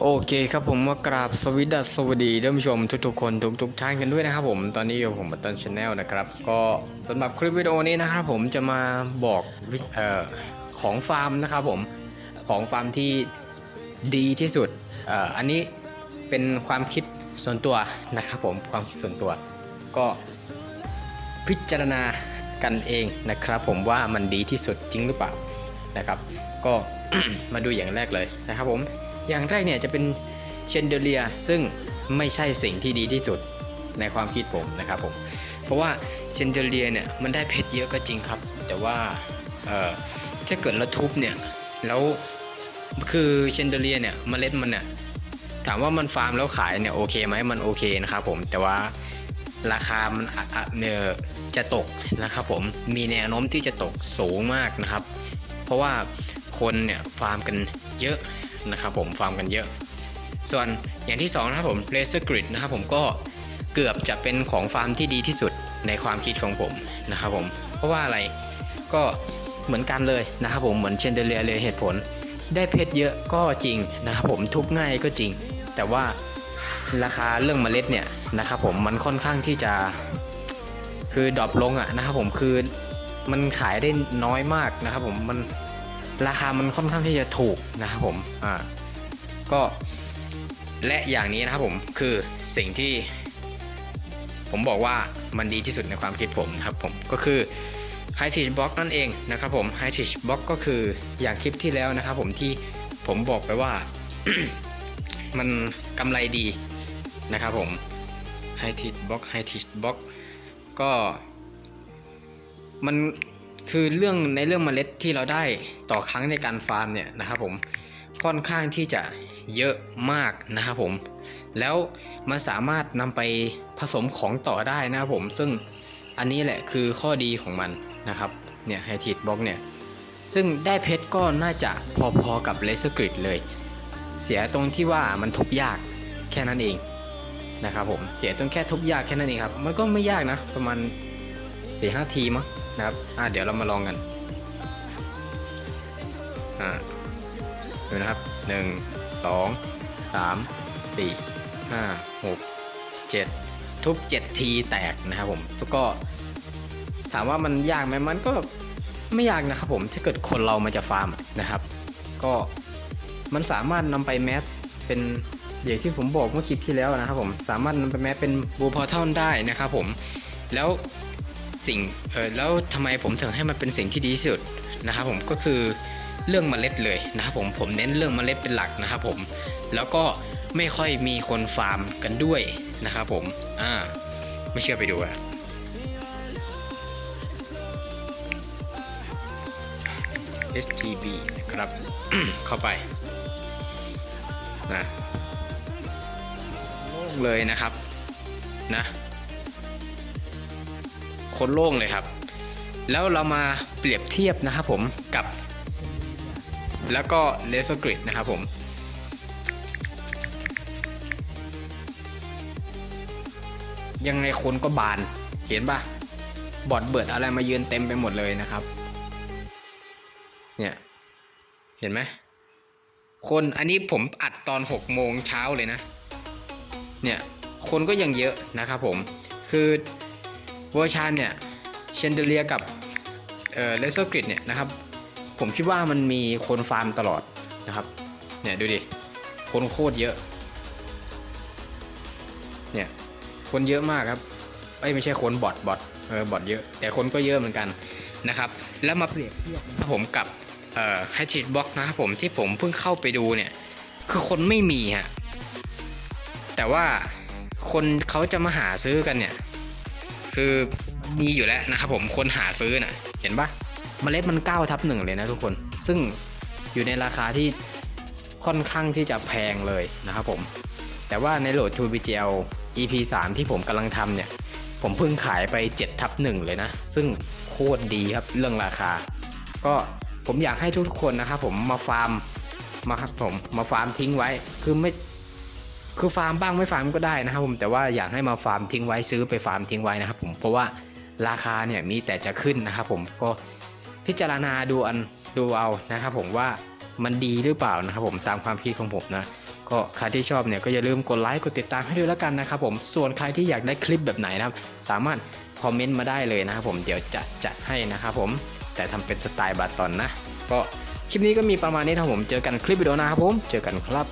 โอเคครับผมมากราบสวสดัสสวัสดีท่านผู้ชมทุกๆคนทุกๆท่านกันด้วยนะครับผมตอนนี้อยู่ผมบัตเติลชาแนลนะครับก็สำหรับคลิปวิดีโอนี้นะครับผมจะมาบอกเอ่อของฟาร์มนะครับผมของฟาร์มที่ดีที่สุดเอ่ออันนี้เป็นความคิดส่วนตัวนะครับผมความคิดส่วนตัว ก็พิจารณากันเองนะครับ ผมว่ามันดีที่สุดจริงหรือเปล่านะครับ ก็มาดูอย่างแรกเลยนะครับผม อย่างแรกเนี่ยจะเป็นเชนเดเลียซึ่งไม่ใช่สิ่งที่ดีที่สุดในความคิดผมนะครับผม เพราะว่าเชนเดเลียเนี่ยมันได้เพชรเยอะก็จริงครับ แต่ว่าเอ่อถ้าเกิดเราทุบเนี่ยแล้วคือเชนเดเลียเนี่ยเมล็ดมันเนี่ยถามว่ามันฟาร์มแล้วขายเนี่ยโอเคไหมมันโอเคนะครับผมแต่ว่าราคามันเนี่ยจะตกนะครับผมมีแนวโน้มที่จะตกสูงมากนะครับ เพราะว่าคนเนี่ยฟาร์มกันเยอะ นะครับผมฟาร์มกันเยอะ ส่วนอย่างที่สองนะครับผม Laser Grid นะครับผมก็เกือบจะเป็นของฟาร์มที่ดีที่สุดในความคิดของผมนะครับผม เพราะว่าอะไรก็เหมือนกันเลยนะครับผมเหมือนเชนเดเลียเลยเหตุผล ได้เพชรเยอะก็จริงนะครับผมทุบง่ายก็จริง แต่ว่าราคาเรื่องเมล็ดเนี่ยนะครับผมมันค่อนข้างที่จะคือดรอปลงอะนะครับผมคือมันขายได้น้อยมากนะครับผมมัน ราคามันค่อนข้างที่จะถูกนะครับผมอ่าก็และอย่างนี้นะครับผมคือสิ่งที่ ผมบอกว่ามันดีที่สุดในความคิดผมนะครับผมก็คือ High Teach Box นั่นเองนะครับผม High Teach Box ก็คืออย่างคลิปที่แล้วนะครับผมที่ผมบอกไปว่า มันกำไรดีนะครับผม High Teach Box High Teach Box ก็มัน คือเรื่องในเรื่องเมล็ดที่เราได้ต่อครั้งในการฟาร์มเนี่ยนะครับผมค่อนข้างที่จะเยอะมากนะครับผม แล้วมันสามารถนำไปผสมของต่อได้นะครับผม ซึ่งอันนี้แหละคือข้อดีของมันนะครับเนี่ยไฮทีดบล็อกเนี่ยซึ่งได้เพชรก็น่าจะพอๆกับเลเซอร์กริดเลย เสียตรงที่ว่ามันทุบยากแค่นั้นเองนะครับผมเสียตรงแค่ทุบยากแค่นั้นเองครับ มันก็ไม่ยากนะ ประมาณ4-5หทีมั้ง นะครับอ่าเดี๋ยวเรามาลองกันอ่าดูนะครับหนึ่งสองสามสี่ห้าหกเจ็ดทุบเจ็ดทีแตกนะครับผมแล้วก็ถามว่ามันยากไหมมันก็ไม่ยากนะครับผมถ้าเกิดคนเรามาจะฟาร์มนะครับ ก็มันสามารถนำไปแมสเป็นอย่างที่ผมบอกเมื่อคลิปที่แล้วนะครับผมสามารถนำไปแมสเป็นบูพอร์ทัลได้นะครับผมแล้ว สิ่งเออแล้วทำไมผมถึงให้มันเป็นสิ่งที่ดีที่สุดนะครับผมก็คือเรื่องเมล็ดเลยนะครับผมผมเน้นเรื่องเมล็ดเป็นหลักนะครับผมแล้วก็ไม่ค่อยมีคนฟาร์มกันด้วยนะครับผมอ่าไม่เชื่อไปดูอะ SGB นะครับเข้าไปนะโล่งเลยนะครับนะ คนโล่งเลยครับ แล้วเรามาเปรียบเทียบนะครับผมกับ แล้วก็เลเซอร์กริดนะครับผมยังไงคนก็บาน เห็นปะบอดเบิดอะไรมายืนเต็มไปหมดเลยนะครับ เนี่ย เห็นไหม คนอันนี้ผมอัดตอน6โมงเช้าเลยนะ เนี่ย คนก็ยังเยอะนะครับผม คือ เวอร์ชันเนี่ยเชนเดเลียกับเอ่อเลเซอร์กริดเนี่ยนะครับ ผมคิดว่ามันมีคนฟาร์มตลอดนะครับ เนี่ยดูดิ คนโคตรเยอะ เนี่ย คนเยอะมากครับเอ้ไม่ใช่คนบอทบอทเออบอทเยอะ แต่คนก็เยอะเหมือนกันนะครับ แล้วมาเปรียบเทียบนะครับผมกับเอ่อไฮชิดบ็อกนะครับผมที่ผมเพิ่งเข้าไปดูเนี่ย คือคนไม่มีฮะแต่ว่าคนเขาจะมาหาซื้อกันเนี่ย คือมีอยู่แล้วนะครับผมคนหาซื้อน่ะ เห็นปะเมล็ดมัน9ทับหนึ่งเลยนะทุกคน ซึ่งอยู่ในราคาที่ค่อนข้างที่จะแพงเลยนะครับผม แต่ว่าในโหลด 2 BGL EP 3 ที่ผมกำลังทำเนี่ย ผมเพิ่งขายไป7ทับหนึ่งเลยนะ ซึ่งโคตรดีครับเรื่องราคา ก็ผมอยากให้ทุกคนนะครับผมมาฟาร์มมาครับผมมาฟาร์มทิ้งไว้ คือไม่ คือฟาร์มบ้างไม่ฟาร์มก็ได้นะครับผมแต่ว่าอยากให้มาฟาร์มทิ้งไว้ซื้อไปฟาร์มทิ้งไว้นะครับผมเพราะว่าราคาเนี่ยมีแต่จะขึ้นนะครับผมก็พิจารณาดูอันดูเอานะครับผมว่ามันดีหรือเปล่านะครับผมตามความคิดของผมนะก็ใครที่ชอบเนี่ยก็อย่าลืมกดไลค์กดติดตามให้ด้วยแล้วกันนะครับผมส่วนใครที่อยากได้คลิปแบบไหนนะครับสามารถคอมเมนต์มาได้เลยนะครับผมเดี๋ยวจะจัดให้นะครับผมแต่ทำเป็นสไตล์บาตอนนะ ก็คลิปนี้ก็มีประมาณนี้ครับผมเจอกันคลิปวิดีโอหนะครับผมเจอกันครับ